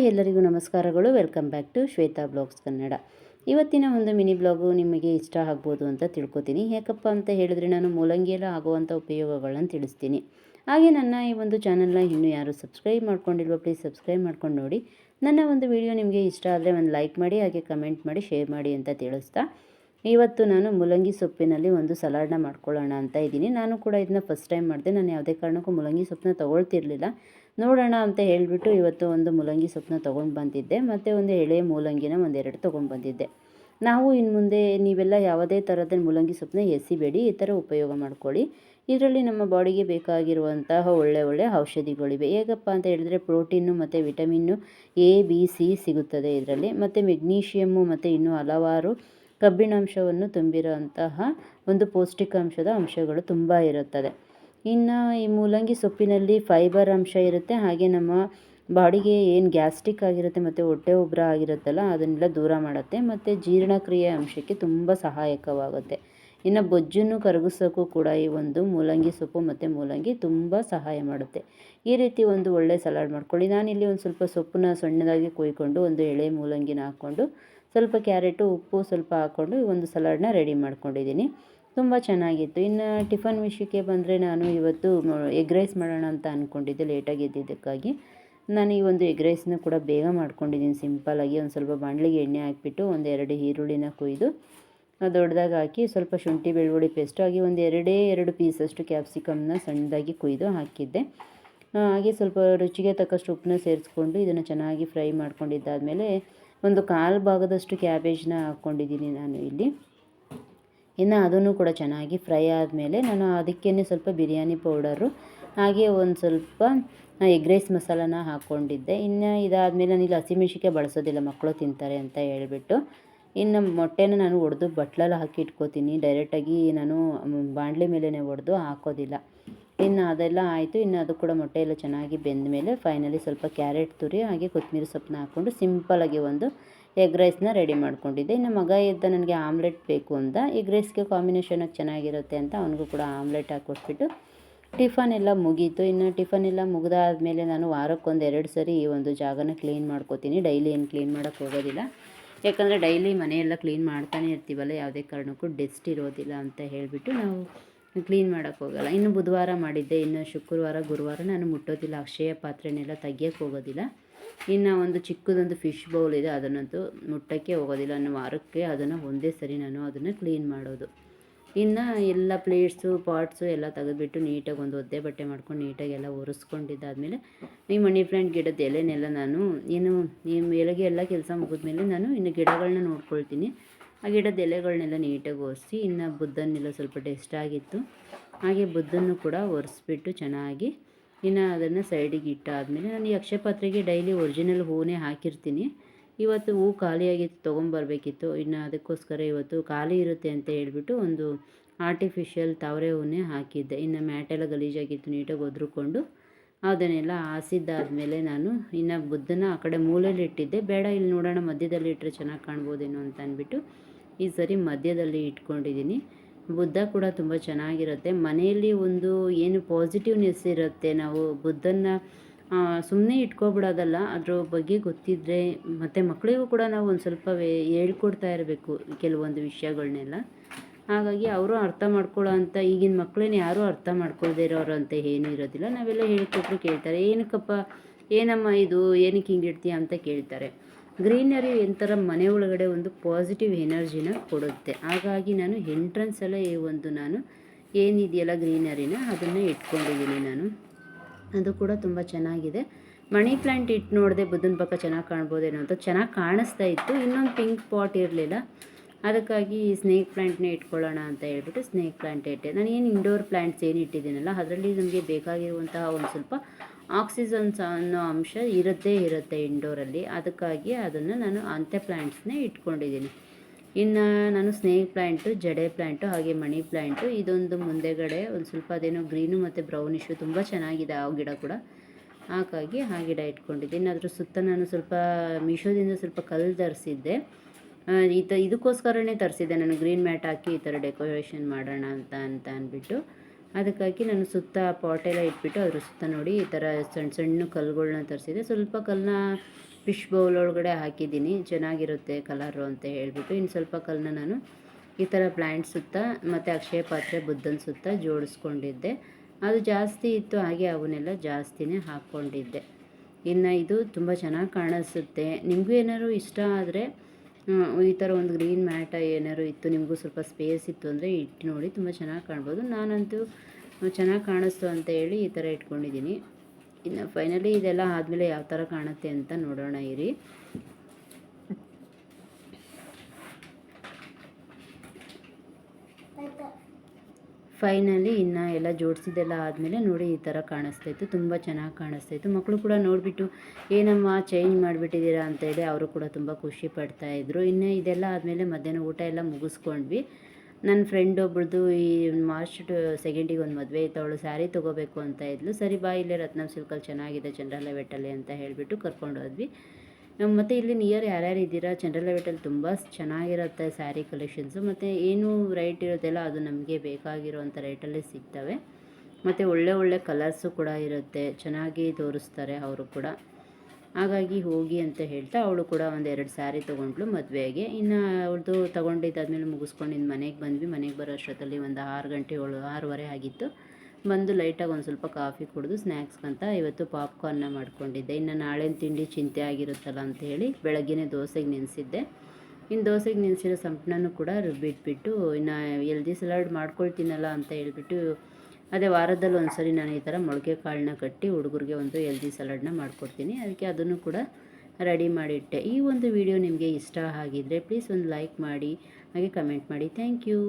Hi ಎಲ್ಲರಿಗೂ ನಮಸ್ಕಾರಗಳು. Welcome back to Shweta blogs Kannada. ಇವತ್ತಿನ ಒಂದು ಮಿನಿ ಬ್ಲಾಗು ನಿಮಗೆ ಇಷ್ಟ ಆಗ್ಬೋದು ಅಂತ ತಿಳ್ಕೊತೀನಿ. ಯಾಕಪ್ಪ ಅಂತ ಹೇಳಿದ್ರೆ ನಾನು ಮೂಲಂಗಿಯಲ್ಲ ಆಗುವಂಥ ಉಪಯೋಗಗಳನ್ನು ತಿಳಿಸ್ತೀನಿ. ಹಾಗೆ ನನ್ನ ಈ ಒಂದು ಚಾನಲ್ನ ಇನ್ನೂ ಯಾರು ಸಬ್ಸ್ಕ್ರೈಬ್ ಮಾಡ್ಕೊಂಡಿಲ್ವೋ ಪ್ಲೀಸ್ ಸಬ್ಸ್ಕ್ರೈಬ್ ಮಾಡ್ಕೊಂಡು ನೋಡಿ. ನನ್ನ ಒಂದು ವಿಡಿಯೋ ನಿಮಗೆ ಇಷ್ಟ ಆದರೆ ಒಂದು ಲೈಕ್ ಮಾಡಿ, ಹಾಗೆ ಕಮೆಂಟ್ ಮಾಡಿ ಶೇರ್ ಮಾಡಿ ಅಂತ ತಿಳಿಸ್ತಾ. ಇವತ್ತು ನಾನು ಮೂಲಂಗಿ ಸೊಪ್ಪಿನಲ್ಲಿ ಒಂದು ಸಲಾಡ್ನ ಮಾಡ್ಕೊಳ್ಳೋಣ ಅಂತ ಇದ್ದೀನಿ. ನಾನು ಕೂಡ ಇದನ್ನ ಫಸ್ಟ್ ಟೈಮ್ ಮಾಡಿದೆ. ನಾನು ಯಾವುದೇ ಕಾರಣಕ್ಕೂ ಮೂಲಂಗಿ ಸೊಪ್ಪನ್ನ ತೊಗೊಳ್ತಿರ್ಲಿಲ್ಲ. ನೋಡೋಣ ಅಂತ ಹೇಳಿಬಿಟ್ಟು ಇವತ್ತು ಒಂದು ಮೂಲಂಗಿ ಸೊಪ್ಪನ್ನ ತೊಗೊಂಡು ಬಂದಿದ್ದೆ, ಮತ್ತು ಒಂದು ಎಳೆ ಮೂಲಂಗಿನ ಒಂದೆರಡು ತೊಗೊಂಡು ಬಂದಿದ್ದೆ. ನಾವು ಇನ್ನು ಮುಂದೆ ನೀವೆಲ್ಲ ಯಾವುದೇ ಥರದ ಮೂಲಂಗಿ ಸೊಪ್ಪನ್ನ ಎಸಿಬೇಡಿ, ಈ ಥರ ಉಪಯೋಗ ಮಾಡ್ಕೊಳ್ಳಿ. ಇದರಲ್ಲಿ ನಮ್ಮ ಬಾಡಿಗೆ ಬೇಕಾಗಿರುವಂತಹ ಒಳ್ಳೆ ಒಳ್ಳೆ ಔಷಧಿಗಳಿವೆ. ಹೇಗಪ್ಪ ಅಂತ ಹೇಳಿದ್ರೆ ಪ್ರೋಟೀನು ಮತ್ತು ವಿಟಮಿನ್ನು ಎ, ಬಿ, ಸಿ ಸಿಗುತ್ತದೆ ಇದರಲ್ಲಿ. ಮತ್ತು ಮೆಗ್ನೀಷಿಯಮ್ಮು ಮತ್ತು ಇನ್ನೂ ಹಲವಾರು ಕಬ್ಬಿಣಾಂಶವನ್ನು ತುಂಬಿರುವಂತಹ ಒಂದು ಪೌಷ್ಟಿಕಾಂಶದ ಅಂಶಗಳು ತುಂಬ ಇರುತ್ತದೆ. ಇನ್ನು ಈ ಮೂಲಂಗಿ ಸೊಪ್ಪಿನಲ್ಲಿ ಫೈಬರ್ ಅಂಶ ಇರುತ್ತೆ, ಹಾಗೆ ನಮ್ಮ ಬಾಡಿಗೆ ಏನು ಗ್ಯಾಸ್ಟ್ರಿಕ್ ಆಗಿರುತ್ತೆ ಮತ್ತು ಹೊಟ್ಟೆ ಉಬ್ಬರ ಆಗಿರುತ್ತಲ್ಲ, ಅದನ್ನೆಲ್ಲ ದೂರ ಮಾಡುತ್ತೆ. ಮತ್ತು ಜೀರ್ಣಕ್ರಿಯೆ ಅಂಶಕ್ಕೆ ತುಂಬ ಸಹಾಯಕವಾಗುತ್ತೆ. ಇನ್ನು ಬೊಜ್ಜನ್ನು ಕರಗಿಸೋಕ್ಕೂ ಕೂಡ ಈ ಒಂದು ಮೂಲಂಗಿ ಸೊಪ್ಪು ಮತ್ತು ಮೂಲಂಗಿ ತುಂಬ ಸಹಾಯ ಮಾಡುತ್ತೆ. ಈ ರೀತಿ ಒಂದು ಒಳ್ಳೆ ಸಲಾಡ್ ಮಾಡ್ಕೊಳ್ಳಿ. ನಾನಿಲ್ಲಿ ಒಂದು ಸ್ವಲ್ಪ ಸೊಪ್ಪನ್ನ ಸಣ್ಣದಾಗಿ ಕೊಯ್ಕೊಂಡು ಒಂದು ಎಳೆ ಮೂಲಂಗಿನ ಹಾಕ್ಕೊಂಡು ಸ್ವಲ್ಪ ಕ್ಯಾರೆಟು, ಉಪ್ಪು ಸ್ವಲ್ಪ ಹಾಕ್ಕೊಂಡು ಒಂದು ಸಲಾಡನ್ನ ರೆಡಿ ಮಾಡ್ಕೊಂಡಿದ್ದೀನಿ. ತುಂಬ ಚೆನ್ನಾಗಿತ್ತು. ಇನ್ನು ಟಿಫನ್ ವಿಷಯಕ್ಕೆ ಬಂದರೆ ನಾನು ಇವತ್ತು ಎಗ್ ರೈಸ್ ಮಾಡೋಣ ಅಂತ ಅಂದ್ಕೊಂಡಿದ್ದೆ ಲೇಟಾಗಿ ಎದ್ದಿದ್ದಕ್ಕಾಗಿ ನಾನು ಈ ಒಂದು ಎಗ್ ರೈಸ್ನ ಕೂಡ ಬೇಗ ಮಾಡ್ಕೊಂಡಿದ್ದೀನಿ. ಸಿಂಪಲ್ಲಾಗಿ ಒಂದು ಸ್ವಲ್ಪ ಬಾಣಲಿಗೆ ಎಣ್ಣೆ ಹಾಕಿಬಿಟ್ಟು ಒಂದು ಎರಡು ಈರುಳ್ಳಿನ ಕೊಯ್ದು ದೊಡ್ಡದಾಗಿ ಹಾಕಿ ಸ್ವಲ್ಪ ಶುಂಠಿ, ಬೆಳ್ಳುಳ್ಳಿ ಪೇಸ್ಟು, ಹಾಗೆ ಒಂದು ಎರಡೇ, ಎರಡು ಪೀಸಷ್ಟು ಕ್ಯಾಪ್ಸಿಕಮ್ನ ಸಣ್ಣದಾಗಿ ಕೊಯ್ದು ಹಾಕಿದ್ದೆ. ಹಾಗೆ ಸ್ವಲ್ಪ ರುಚಿಗೆ ತಕ್ಕಷ್ಟು ಉಪ್ಪನ್ನ ಸೇರಿಸ್ಕೊಂಡು ಇದನ್ನು ಚೆನ್ನಾಗಿ ಫ್ರೈ ಮಾಡ್ಕೊಂಡಿದ್ದಾದಮೇಲೆ ಒಂದು ಕಾಲು ಭಾಗದಷ್ಟು ಕ್ಯಾಬೇಜ್ನ ಹಾಕ್ಕೊಂಡಿದ್ದೀನಿ ನಾನು ಇಲ್ಲಿ. ಇನ್ನು ಅದನ್ನು ಕೂಡ ಚೆನ್ನಾಗಿ ಫ್ರೈ ಆದಮೇಲೆ ನಾನು ಅದಕ್ಕೇ ಸ್ವಲ್ಪ ಬಿರಿಯಾನಿ ಪೌಡರು, ಹಾಗೆ ಒಂದು ಸ್ವಲ್ಪ ಎಗ್ ರೈಸ್ ಮಸಾಲಾನ ಹಾಕ್ಕೊಂಡಿದ್ದೆ. ಇನ್ನು ಇದಾದಮೇಲೆ ನಾನು ಇಲ್ಲಿ ಹಸಿಮೆಣ್ಸಿಕಾಯಿ ಬಳಸೋದಿಲ್ಲ ಮಕ್ಕಳು ತಿಂತಾರೆ ಅಂತ ಹೇಳಿಬಿಟ್ಟು. ಇನ್ನು ಮೊಟ್ಟೆನ ನಾನು ಒಡೆದು ಬಟ್ಲಲ್ಲಿ ಹಾಕಿ ಇಟ್ಕೋತೀನಿ. ಡೈರೆಕ್ಟಾಗಿ ನಾನು ಬಾಣಲೆ ಮೇಲೇ ಒಡೆದು ಹಾಕೋದಿಲ್ಲ. ಇನ್ನು ಅದೆಲ್ಲ ಆಯಿತು. ಇನ್ನು ಅದು ಕೂಡ ಮೊಟ್ಟೆ ಎಲ್ಲ ಚೆನ್ನಾಗಿ ಬೆಂದ ಮೇಲೆ ಫೈನಲಿ ಸ್ವಲ್ಪ ಕ್ಯಾರೆಟ್ ತುರಿ, ಹಾಗೆ ಕೊತ್ತಂಬರಿ ಸೊಪ್ಪನ್ನ ಹಾಕ್ಕೊಂಡು ಸಿಂಪಲಾಗಿ ಒಂದು ಎಗ್ ರೈಸ್ನ ರೆಡಿ ಮಾಡ್ಕೊಂಡಿದ್ದೆ. ಇನ್ನು ಮಗ ಇದ್ದ ನನಗೆ ಆಮ್ಲೆಟ್ ಬೇಕು ಅಂತ. ಎಗ್ ರೈಸ್ಗೆ ಕಾಂಬಿನೇಷನಾಗಿ ಚೆನ್ನಾಗಿರುತ್ತೆ ಅಂತ ಅವನಿಗೂ ಕೂಡ ಆಮ್ಲೆಟ್ ಹಾಕ್ಕೊಟ್ಬಿಟ್ಟು ಟಿಫನ್ ಎಲ್ಲ ಮುಗೀತು. ಇನ್ನು ಟಿಫನ್ ಎಲ್ಲ ಮುಗಿದಾದ್ಮೇಲೆ ನಾನು ವಾರಕ್ಕೊಂದು ಎರಡು ಸರಿ ಈ ಒಂದು ಜಾಗನ ಕ್ಲೀನ್ ಮಾಡ್ಕೋತೀನಿ. ಡೈಲಿ ಏನು ಕ್ಲೀನ್ ಮಾಡೋಕ್ಕೆ ಹೋಗೋದಿಲ್ಲ. ಯಾಕಂದರೆ ಡೈಲಿ ಮನೆಯೆಲ್ಲ ಕ್ಲೀನ್ ಮಾಡ್ತಾನೆ ಇರ್ತೀವಲ್ಲ, ಯಾವುದೇ ಕಾರಣಕ್ಕೂ ಡೆಸ್ಟ್ ಇರೋದಿಲ್ಲ ಅಂತ ಹೇಳಿಬಿಟ್ಟು ನಾವು ಕ್ಲೀನ್ ಮಾಡೋಕ್ಕೆ ಹೋಗಲ್ಲ. ಇನ್ನು ಬುಧವಾರ ಮಾಡಿದ್ದೆ. ಇನ್ನು ಶುಕ್ರವಾರ, ಗುರುವಾರ ನಾನು ಮುಟ್ಟೋದಿಲ್ಲ. ಅಕ್ಷಯ ಪಾತ್ರೆನೆಲ್ಲ ತೆಗಿಯೋಕ್ಕೆ ಹೋಗೋದಿಲ್ಲ. ಇನ್ನು ಒಂದು ಚಿಕ್ಕದೊಂದು ಫಿಶ್ ಬೌಲ್ ಇದೆ, ಅದನ್ನಂತೂ ಮುಟ್ಟೋಕ್ಕೆ ಹೋಗೋದಿಲ್ಲ. ಅನ್ನೋ ವಾರಕ್ಕೆ ಅದನ್ನು ಒಂದೇ ಸರಿ ನಾನು ಅದನ್ನು ಕ್ಲೀನ್ ಮಾಡೋದು. ಇನ್ನು ಎಲ್ಲ ಪ್ಲೇಟ್ಸು ಪಾಟ್ಸು ಎಲ್ಲ ತೆಗೆದುಬಿಟ್ಟು ನೀಟಾಗಿ ಒಂದು ಒದ್ದೆ ಬಟ್ಟೆ ಮಾಡ್ಕೊಂಡು ನೀಟಾಗಿ ಎಲ್ಲ ಒರೆಸ್ಕೊಂಡಿದ್ದಾದಮೇಲೆ ಈ ಮನಿ ಪ್ಲ್ಯಾಂಟ್ ಗಿಡದ ಎಲೆನೆಲ್ಲ ನಾನು ಏನು ಈ ಎಲೆಗೆ ಎಲ್ಲ ಕೆಲಸ ಮುಗಿದ್ಮೇಲೆ ನಾನು ಇನ್ನು ಗಿಡಗಳನ್ನ ನೋಡ್ಕೊಳ್ತೀನಿ. ಆ ಗಿಡದ ಎಲೆಗಳನ್ನೆಲ್ಲ ನೀಟಾಗಿ ಒರೆಸಿ ಇನ್ನು ಬುದ್ಧನ್ನೆಲ್ಲ ಸ್ವಲ್ಪ ಟೆಸ್ಟ್ ಆಗಿತ್ತು. ಹಾಗೆ ಬುದ್ಧನ್ನು ಕೂಡ ಒರೆಸ್ಬಿಟ್ಟು ಚೆನ್ನಾಗಿ ಇನ್ನು ಅದನ್ನು ಸೈಡಿಗೆ ಇಟ್ಟಾದಮೇಲೆ ನಾನು ಈ ಅಕ್ಷಯ ಡೈಲಿ ಒರಿಜಿನಲ್ ಹೂವನ್ನೇ ಹಾಕಿರ್ತೀನಿ. ಇವತ್ತು ಹೂ ಖಾಲಿಯಾಗಿತ್ತು, ತೊಗೊಂಬರ್ಬೇಕಿತ್ತು. ಇನ್ನು ಅದಕ್ಕೋಸ್ಕರ ಇವತ್ತು ಖಾಲಿ ಇರುತ್ತೆ ಅಂತ ಹೇಳಿಬಿಟ್ಟು ಒಂದು ಆರ್ಟಿಫಿಷಿಯಲ್ ತಾವರೆ ಹೂವನ್ನೇ ಹಾಕಿದ್ದೆ. ಇನ್ನು ಮ್ಯಾಟೆಲ್ಲ ಗಲೀಜಾಗಿತ್ತು, ನೀಟಾಗಿ ಒದ್ರುಕೊಂಡು ಅದನ್ನೆಲ್ಲ ಹಾಸಿದ್ದಾದಮೇಲೆ ನಾನು ಇನ್ನು ಬುದ್ಧನ ಆ ಕಡೆ ಮೂಲೆಯಲ್ಲಿ ಇಟ್ಟಿದ್ದೆ. ಬೇಡ, ಇಲ್ಲಿ ನೋಡೋಣ ಮಧ್ಯದಲ್ಲಿ ಇಟ್ಟರೆ ಚೆನ್ನಾಗಿ ಕಾಣ್ಬೋದೇನೋ ಅಂತ ಅಂದ್ಬಿಟ್ಟು ಈ ಸರಿ ಮಧ್ಯದಲ್ಲಿ ಇಟ್ಕೊಂಡಿದ್ದೀನಿ. ಬುದ್ಧ ಕೂಡ ತುಂಬ ಚೆನ್ನಾಗಿರುತ್ತೆ. ಮನೆಯಲ್ಲಿ ಒಂದು ಏನು ಪಾಸಿಟಿವ್ನೆಸ್ ಇರುತ್ತೆ, ನಾವು ಬುದ್ಧನ ಸುಮ್ಮನೆ ಇಟ್ಕೊಬಿಡೋದಲ್ಲ, ಅದ್ರ ಬಗ್ಗೆ ಗೊತ್ತಿದ್ದರೆ ಮತ್ತು ಮಕ್ಕಳಿಗೂ ಕೂಡ ನಾವು ಒಂದು ಸ್ವಲ್ಪ ಹೇಳ್ಕೊಡ್ತಾ ಇರಬೇಕು ಕೆಲವೊಂದು ವಿಷಯಗಳನ್ನೆಲ್ಲ ಹಾಗಾಗಿ ಅವರು ಅರ್ಥ ಮಾಡ್ಕೊಳ್ಳೋ ಅಂತ, ಈಗಿನ ಮಕ್ಕಳನ್ನ ಯಾರೂ ಅರ್ಥ ಮಾಡ್ಕೊಳ್ದೇ ಇರೋರು ಅಂತ ಏನೂ ಇರೋದಿಲ್ಲ. ನಾವೆಲ್ಲ ಹೇಳಿಕೊಟ್ರು ಕೇಳ್ತಾರೆ, ಏನಕ್ಕಪ್ಪ, ಏನಮ್ಮ ಇದು, ಏನಕ್ಕೆ ಹಿಂಗೆ ಇಡ್ತೀಯ ಅಂತ ಕೇಳ್ತಾರೆ. ಗ್ರೀನರಿ ಒಂಥರ ಮನೆ ಒಳಗಡೆ ಒಂದು ಪಾಸಿಟಿವ್ ಎನರ್ಜಿನ ಕೊಡುತ್ತೆ. ಹಾಗಾಗಿ ನಾನು ಎಂಟ್ರೆನ್ಸಲ್ಲೇ ಈ ಒಂದು ನಾನು ಏನಿದೆಯಲ್ಲ ಗ್ರೀನರಿನ ಅದನ್ನು ಇಟ್ಕೊಂಡಿದ್ದೀನಿ ನಾನು. ಅದು ಕೂಡ ತುಂಬ ಚೆನ್ನಾಗಿದೆ. ಮನಿ ಪ್ಲ್ಯಾಂಟ್ ಇಟ್ಟು ನೋಡಿದೆ ಬುದ್ಧನ ಪಕ್ಕ ಚೆನ್ನಾಗಿ ಕಾಣ್ಬೋದೇನೋ ಅಂತ ಚೆನ್ನಾಗಿ ಕಾಣಿಸ್ತಾ ಇತ್ತು. ಇನ್ನೊಂದು ಪಿಂಕ್ ಪಾಟ್ ಇರಲಿಲ್ಲ. ಅದಕ್ಕಾಗಿ ಸ್ನೇಕ್ ಪ್ಲ್ಯಾಂಟ್ನೇ ಇಟ್ಕೊಳ್ಳೋಣ ಅಂತ ಹೇಳ್ಬಿಟ್ಟು ಸ್ನೇಕ್ ಪ್ಲ್ಯಾಂಟ್ ಇಟ್ಟೆ. ನಾನು ಏನು ಇಂಡೋರ್ ಪ್ಲ್ಯಾಂಟ್ಸ್ ಏನು ಇಟ್ಟಿದ್ದೀನಲ್ಲ, ಅದರಲ್ಲಿ ನಮಗೆ ಬೇಕಾಗಿರುವಂತಹ ಒಂದು ಸ್ವಲ್ಪ ಆಕ್ಸಿಜನ್ಸ್ ಅನ್ನೋ ಅಂಶ ಇರದೇ ಇರುತ್ತೆ ಇಂಡೋರಲ್ಲಿ. ಅದಕ್ಕಾಗಿ ಅದನ್ನು ನಾನು ಅಂತೆ ಪ್ಲ್ಯಾಂಟ್ಸ್ನೇ ಇಟ್ಕೊಂಡಿದ್ದೀನಿ. ಇನ್ನು ನಾನು ಸ್ನೇಕ್ ಪ್ಲ್ಯಾಂಟು ಜಡೆ ಪ್ಲ್ಯಾಂಟು ಹಾಗೆ ಮಣಿ ಪ್ಲ್ಯಾಂಟು ಇದೊಂದು ಮುಂದೆಗಡೆ ಒಂದು ಸ್ವಲ್ಪ ಅದೇನೋ ಗ್ರೀನು ಮತ್ತು ಬ್ರೌನಿಶು ತುಂಬ ಚೆನ್ನಾಗಿದೆ ಆ ಗಿಡ ಕೂಡ. ಹಾಗಾಗಿ ಆ ಗಿಡ ಇಟ್ಕೊಂಡಿದ್ದೀನಿ. ಅದ್ರ ಸುತ್ತ ನಾನು ಸ್ವಲ್ಪ ಮೀಶೋದಿಂದ ಸ್ವಲ್ಪ ಕಲ್ಲು ತರಿಸಿದ್ದೆ. ಈ ತ, ಇದಕ್ಕೋಸ್ಕರನೇ ತರಿಸಿದ್ದೆ. ನಾನು ಗ್ರೀನ್ ಮ್ಯಾಟ್ ಹಾಕಿ ಈ ಥರ ಡೆಕೋರೇಷನ್ ಮಾಡೋಣ ಅಂತ ಅಂತ ಅಂದ್ಬಿಟ್ಟು. ಅದಕ್ಕಾಗಿ ನಾನು ಸುತ್ತ ಪಾಟೆಲ್ಲ ಇಟ್ಬಿಟ್ಟು ಅದ್ರ ಸುತ್ತ ನೋಡಿ ಈ ಥರ ಸಣ್ಣ ಸಣ್ಣ ಕಲ್ಲುಗಳ್ನ ತರಿಸಿದೆ. ಸ್ವಲ್ಪ ಕಲ್ಲನ್ನ ಫಿಶ್ ಬೌಲ್ ಒಳಗಡೆ ಹಾಕಿದ್ದೀನಿ. ಚೆನ್ನಾಗಿರುತ್ತೆ ಕಲರು ಅಂತ ಹೇಳಿಬಿಟ್ಟು. ಇನ್ನು ಸ್ವಲ್ಪ ಕಲ್ಲನ್ನ ನಾನು ಈ ಥರ ಪ್ಲ್ಯಾಂಟ್ ಸುತ್ತ ಮತ್ತು ಅಕ್ಷಯ ಪಾತ್ರೆ ಬುದ್ಧನ ಸುತ್ತ ಜೋಡಿಸ್ಕೊಂಡಿದ್ದೆ. ಅದು ಜಾಸ್ತಿ ಇತ್ತು ಹಾಗೆ ಅವನ್ನೆಲ್ಲ ಜಾಸ್ತಿನೇ ಹಾಕ್ಕೊಂಡಿದ್ದೆ. ಇನ್ನು ಇದು ತುಂಬ ಚೆನ್ನಾಗಿ ಕಾಣಿಸುತ್ತೆ. ನಿಮಗೂ ಏನಾದ್ರು ಇಷ್ಟ ಆದರೆ ಈ ಥರ ಒಂದು ಗ್ರೀನ್ ಮ್ಯಾಟ ಏನಾದ್ರು ಇತ್ತು, ನಿಮಗೂ ಸ್ವಲ್ಪ ಸ್ಪೇಸ್ ಇತ್ತು ಅಂದರೆ ಇಟ್ಟು ನೋಡಿ ತುಂಬ ಚೆನ್ನಾಗಿ ಕಾಣ್ಬೋದು. ನಾನಂತೂ ಚೆನ್ನಾಗಿ ಕಾಣಿಸ್ತು ಅಂತ ಹೇಳಿ ಈ ಥರ ಇಟ್ಕೊಂಡಿದ್ದೀನಿ. ಇನ್ನು ಫೈನಲಿ ಇದೆಲ್ಲ ಆದಮೇಲೆ ಯಾವ ಥರ ಕಾಣುತ್ತೆ ಅಂತ ನೋಡೋಣ, ಇರಿ. ಫೈನಲಿ ಇನ್ನು ಎಲ್ಲ ಜೋಡಿಸಿದೆಲ್ಲ ಆದಮೇಲೆ ನೋಡಿ ಈ ಥರ ಕಾಣಿಸ್ತಾಯಿತ್ತು. ತುಂಬ ಚೆನ್ನಾಗಿ ಕಾಣಿಸ್ತಾಯಿತ್ತು. ಮಕ್ಕಳು ಕೂಡ ನೋಡಿಬಿಟ್ಟು, ಏನಮ್ಮ ಚೇಂಜ್ ಮಾಡಿಬಿಟ್ಟಿದ್ದೀರಾ ಅಂತೇಳಿ ಅವರು ಕೂಡ ತುಂಬ ಖುಷಿ ಪಡ್ತಾಯಿದ್ರು ಇನ್ನು ಇದೆಲ್ಲ ಆದಮೇಲೆ ಮಧ್ಯಾಹ್ನ ಊಟ ಎಲ್ಲ ಮುಗಿಸ್ಕೊಂಡ್ವಿ. ನನ್ನ ಫ್ರೆಂಡ್ ಒಬ್ಬಳದು ಈ ಮಾರ್ಚ್ ಸೆಕೆಂಡಿಗೆ ಒಂದು ಮದುವೆ ಇತ್ತು. ಅವಳು ಸ್ಯಾರಿ ತೊಗೋಬೇಕು ಅಂತ ಇದ್ಲು. ಸರಿ ಬಾ ಇಲ್ಲೇ ರತ್ನ ಸಿಲ್ಕಲ್ಲಿ ಚೆನ್ನಾಗಿದೆ ಚಂದ್ರಲ್ಲ ವೆಟ್ಟಲ್ಲಿ ಅಂತ ಹೇಳಿಬಿಟ್ಟು ಕರ್ಕೊಂಡು ಹೋದ್ವಿ. ಮತ್ತು ಇಲ್ಲಿ ನಿಯರ್ ಯಾರ್ಯಾರು ಇದ್ದೀರಾ? ಜನರಲ್ ಲೆವೆಟಲ್ಲಿ ತುಂಬ ಚೆನ್ನಾಗಿರುತ್ತೆ ಸ್ಯಾರಿ ಕಲೆಕ್ಷನ್ಸು ಮತ್ತು ಏನು ರೈಟ್ ಇರುತ್ತಲ್ಲ, ಅದು ನಮಗೆ ಬೇಕಾಗಿರೋವಂಥ ರೇಟಲ್ಲೇ ಸಿಗ್ತವೆ. ಮತ್ತು ಒಳ್ಳೆ ಒಳ್ಳೆ ಕಲರ್ಸು ಕೂಡ ಇರುತ್ತೆ. ಚೆನ್ನಾಗಿ ತೋರಿಸ್ತಾರೆ ಅವರು ಕೂಡ. ಹಾಗಾಗಿ ಹೋಗಿ ಅಂತ ಹೇಳ್ತಾ ಅವಳು ಕೂಡ ಒಂದು ಎರಡು ಸ್ಯಾರಿ ತೊಗೊಂಡ್ಳು ಮದುವೆಗೆ. ಇನ್ನು ಅವಳದು ತೊಗೊಂಡಿದ್ದಾದ್ಮೇಲೆ ಮುಗಿಸ್ಕೊಂಡು ಇನ್ನು ಮನೆಗೆ ಬಂದ್ವಿ. ಮನೆಗೆ ಬರೋ ಅಷ್ಟೊತ್ತಲ್ಲಿ ಒಂದು ಆರು ಗಂಟೆ, ಏಳು, ಆರೂವರೆ ಆಗಿತ್ತು. ಬಂದು ಲೈಟಾಗಿ ಒಂದು ಸ್ವಲ್ಪ ಕಾಫಿ ಕುಡಿದು ಸ್ನ್ಯಾಕ್ಸ್ಗಂತ ಇವತ್ತು ಪಾಪ್ಕಾರ್ನ್ನ ಮಾಡ್ಕೊಂಡಿದ್ದೆ. ಇನ್ನು ನಾಳೆ ತಿಂಡಿ ಚಿಂತೆ ಆಗಿರುತ್ತಲ್ಲ ಅಂತ ಹೇಳಿ ಬೆಳಗ್ಗೆನೇ ದೋಸೆಗೆ ನೆನೆಸಿದ್ದೆ ಇನ್ನು ದೋಸೆಗೆ ನೆನೆಸಿರೋ ಸಂಪಣನೂ ಕೂಡ ರುಬ್ಬಿಟ್ಬಿಟ್ಟು, ಇನ್ನು ಎಲ್ದಿ ಸಲಾಡ್ ಮಾಡ್ಕೊಳ್ತೀನಲ್ಲ ಅಂತ ಹೇಳಿಬಿಟ್ಟು, ಅದೇ ವಾರದಲ್ಲಿ ಒಂದು ಸರಿ ನಾನು ಈ ಥರ ಮೊಳಕೆ ಕಾಳನ್ನ ಕಟ್ಟಿ ಹುಡುಗರಿಗೆ ಒಂದು ಎಲ್ದಿ ಸಲಾಡ್ನ ಮಾಡಿಕೊಡ್ತೀನಿ. ಅದಕ್ಕೆ ಅದನ್ನು ಕೂಡ ರೆಡಿ ಮಾಡಿಟ್ಟೆ. ಈ ಒಂದು ವಿಡಿಯೋ ನಿಮಗೆ ಇಷ್ಟ ಆಗಿದ್ದರೆ ಪ್ಲೀಸ್ ಒಂದು ಲೈಕ್ ಮಾಡಿ, ಹಾಗೆ ಕಮೆಂಟ್ ಮಾಡಿ. Thank you.